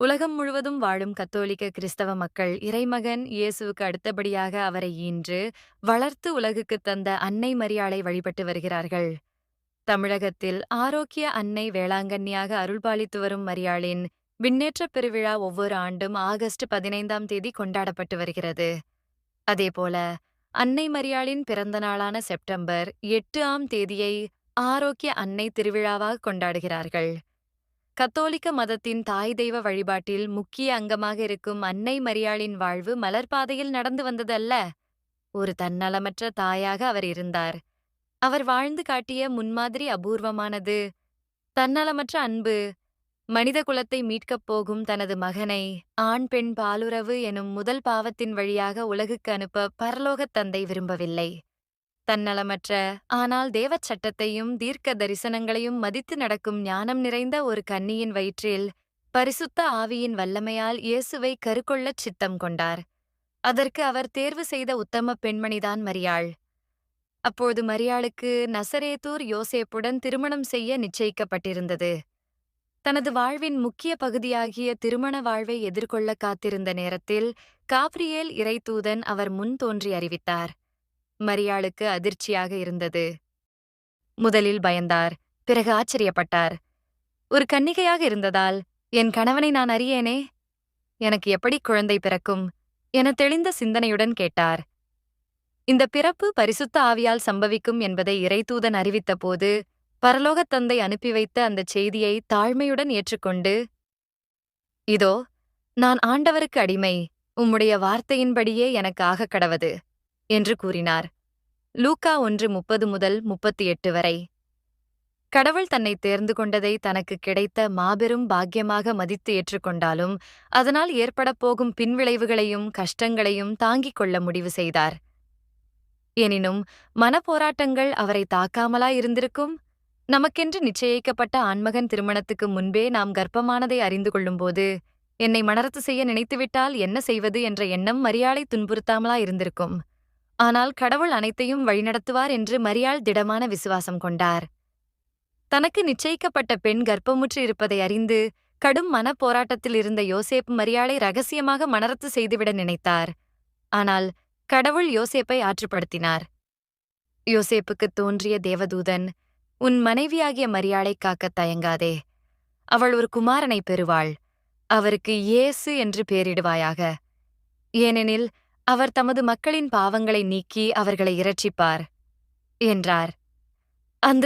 உலகம் முழுவதும் வாழும் கத்தோலிக்க கிறிஸ்தவ மக்கள் இறைமகன் இயேசுவுக்கு அடுத்தபடியாக அவரை ஈன்று வளர்த்து உலகுக்குத் தந்த அன்னை மரியாளை வழிபட்டு வருகிறார்கள். தமிழகத்தில் ஆரோக்கிய அன்னை வேளாங்கண்ணியாக அருள்பாலித்து வரும் மரியாளின் விண்ணேற்றப் பெருவிழா ஒவ்வொரு ஆண்டும் ஆகஸ்ட் பதினைந்தாம் தேதி கொண்டாடப்பட்டு வருகிறது. அதேபோல அன்னை மரியாளின் பிறந்த நாளான செப்டம்பர் எட்டு ஆம் தேதியை ஆரோக்கிய அன்னை திருவிழாவாக கொண்டாடுகிறார்கள். கத்தோலிக்க மதத்தின் தாய் தெய்வ வழிபாட்டில் முக்கிய அங்கமாக இருக்கும் அன்னை மரியாளின் வாழ்வு மலர்பாதையில் நடந்து வந்ததல்ல. ஒரு தன்னலமற்ற தாயாக அவர் இருந்தார். அவர் வாழ்ந்து காட்டிய முன்மாதிரி அபூர்வமானது. தன்னலமற்ற அன்பு. மனித குலத்தை மீட்கப் போகும் தனது மகனை ஆண் பெண் பாலுறவு எனும் முதல் பாவத்தின் வழியாக உலகுக்கு அனுப்ப பரலோகத் தந்தை விரும்பவில்லை. தன்னலமற்ற ஆனால் தேவச் சட்டத்தையும் தீர்க்க தரிசனங்களையும் மதித்து நடக்கும் ஞானம் நிறைந்த ஒரு கன்னியின் வயிற்றில் பரிசுத்த ஆவியின் வல்லமையால் இயேசுவை கருக்கொள்ளச் சித்தம் கொண்டார். அதற்கு அவர் தேர்வு செய்த உத்தம பெண்மணிதான் மரியாள். அப்போது மரியாளுக்கு நசரேத்தூர் யோசேப்புடன் திருமணம் செய்ய நிச்சயிக்கப்பட்டிருந்தது. தனது வாழ்வின் முக்கிய பகுதியாகிய திருமண வாழ்வை எதிர்கொள்ள காத்திருந்த நேரத்தில் காப்ரியேல் இறைத்தூதன் அவர் முன் தோன்றி அறிவித்தார். மரியாளுக்கு அதிர்ச்சியாக இருந்தது. முதலில் பயந்தார் பிறகு ஆச்சரியப்பட்டார். ஒரு கன்னிகையாக இருந்ததால் என் கணவனை நான் அறியேனே? எனக்கு எப்படி குழந்தை பிறக்கும்? என தெளிந்த சிந்தனையுடன் கேட்டார். இந்த பிறப்பு பரிசுத்த ஆவியால் சம்பவிக்கும் என்பதை இறைதூதன் அறிவித்தபோது பரலோகத் தந்தை அனுப்பி வைத்த அந்தச் செய்தியை தாழ்மையுடன் ஏற்றுக்கொண்டு இதோ நான் ஆண்டவருக்கு அடிமை உம்முடைய வார்த்தையின்படியே எனக்கு ஆகக் கடவது என்று கூறினார். லூக்கா ஒன்று முப்பது முதல் முப்பத்தி எட்டு வரை. கடவுள் தன்னை தேர்ந்து கொண்டதை தனக்கு கிடைத்த மாபெரும் பாக்கியமாக மதித்து ஏற்றுக்கொண்டாலும் அதனால் ஏற்படப் போகும் பின்விளைவுகளையும் கஷ்டங்களையும் தாங்கிக் கொள்ள முடிவு செய்தார். எனினும் மனப்போராட்டங்கள் அவரை தாக்காமலா இருந்திருக்கும்? நமக்கென்று நிச்சயிக்கப்பட்ட ஆண்மகன் திருமணத்துக்கு முன்பே நாம் கர்ப்பமானதை அறிந்து கொள்ளும்போது என்னை மணரத்து செய்ய நினைத்துவிட்டால் என்ன செய்வது என்ற எண்ணம் மரியாதை துன்புறுத்தாமலா இருந்திருக்கும்? ஆனால் கடவுள் அனைத்தையும் வழிநடத்துவார் என்று மரியாள் திடமான விசுவாசம் கொண்டார். தனக்கு நிச்சயிக்கப்பட்ட பெண் கர்ப்பமுற்று இருப்பதை அறிந்து கடும் மனப்போராட்டத்தில் இருந்த யோசேப் மரியாளை ரகசியமாக மணரத்து செய்துவிட நினைத்தார். ஆனால் கடவுள் யோசேப்பை ஆற்றுப்படுத்தினார். யோசேப்புக்கு தோன்றிய தேவதூதன் உன் மனைவியாகிய மரியாளை காக்கத் தயங்காதே. அவள் ஒரு குமாரனை பெறுவாள். அவருக்கு இயேசு என்று பெயரிடுவாயாக ஏனெனில் அவர் தமது மக்களின் பாவங்களை நீக்கி அவர்களை இரட்சிப்பார் என்றார்.